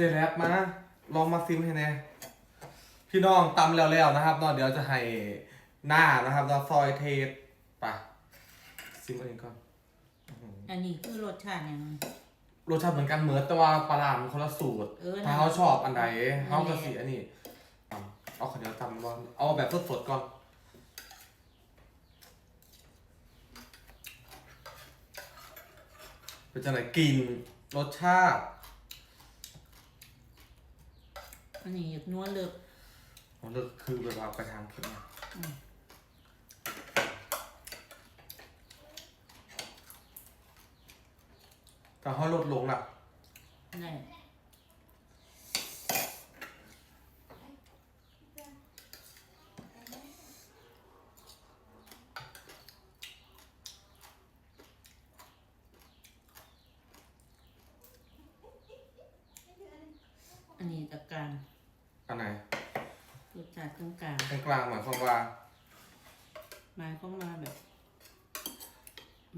เจแรปมาลองมาซิมให้แน่พี่น้องตำแล้วๆนะครับเนอะเดี๋ยวจะให้หน้านะครับเราซอยเทสไปซิมอันนี้ก่อนอันนี้คือรสชาติยังไง รสชาติเหมือนกันเหมือนแต่ว่าปลาร้ามันคนละสูตร เออถ้าเขาชอบอันไหนนั่นแหละเขาก็สีอันนี้ตำเอาข้าวเหนียวตำก่อนเอาแบบสดๆก่อน เป็นจังไหนกลิ่นรสชาติ อันนี้อยากนวลเลิกมันก็คือแบบว่าไปทางเค็มนะแต่เขาลดลงน่ะ ได้อันนี้ตะการ อันไหนรสชาติกลางกลางตรงกลางหมายความว่าๆมาเข้ามาแบบ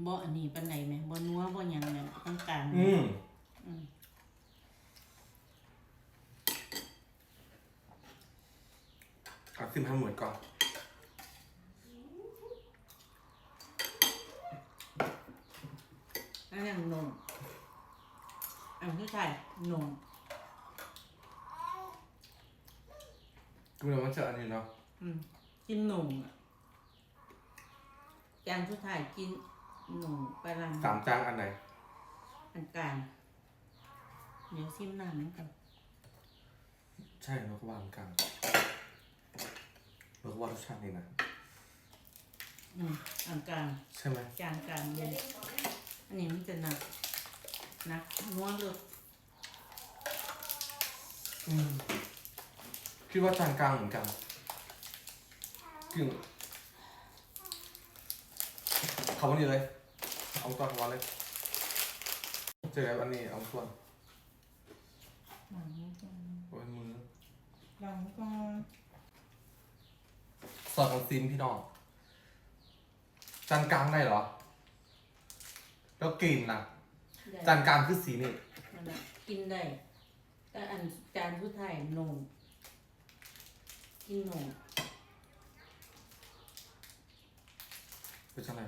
บ่อันนี้ปันไหนไหมบ่นัวบ่หยังเนี่ยกลางกลางๆอืมอืมเอาซิมให้หมดก่อนอันนั้นนมอันที่ใช่นม ดูแล้วมันจะอันนี้เนาะอืมกินนมอะจานสุดท้ายกินนมปลาลังสามจานอันไหนอันกลางเดี๋ยวซิมน้ำนั่นกันใช่เราก็วางกลางเราก็ว่ารสชาตินี่นะอืมอันกลางใช่ไหมจานกลางเย็นอันนี้มันจะหนักหนักนัวเลยอืม คิดว่าจานกลางเหมือนกันกึ่งคำว่านี้เลย เอาตัวคำว่าเลย เจออันนี้เอาส่วนหลังก่อนโอ้ยมือหลังก่อนสอดของซิมพี่น้องจานกลางได้เหรอ แล้วกลิ่นนะจานกลางคือสีนี่ นั่นน่ะกินได้แต่อันจานสุดท้ายนม กินนมเป็นจังไง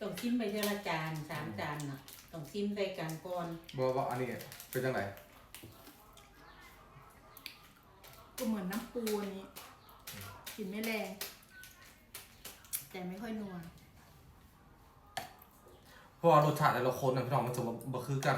ต้องชิมไปเทอละจานสามจานน่ะต้องชิมใส่กันก่อนบอกว่าอันนี้เป็นจังไงก็เหมือนน้ำปูอันนี้กลินไม่แรงแต่ไม่ค่อยนัว เพราะว่ารสชาติแต่ละคนนะพี่น้องมันจะบ่บ่คือกัน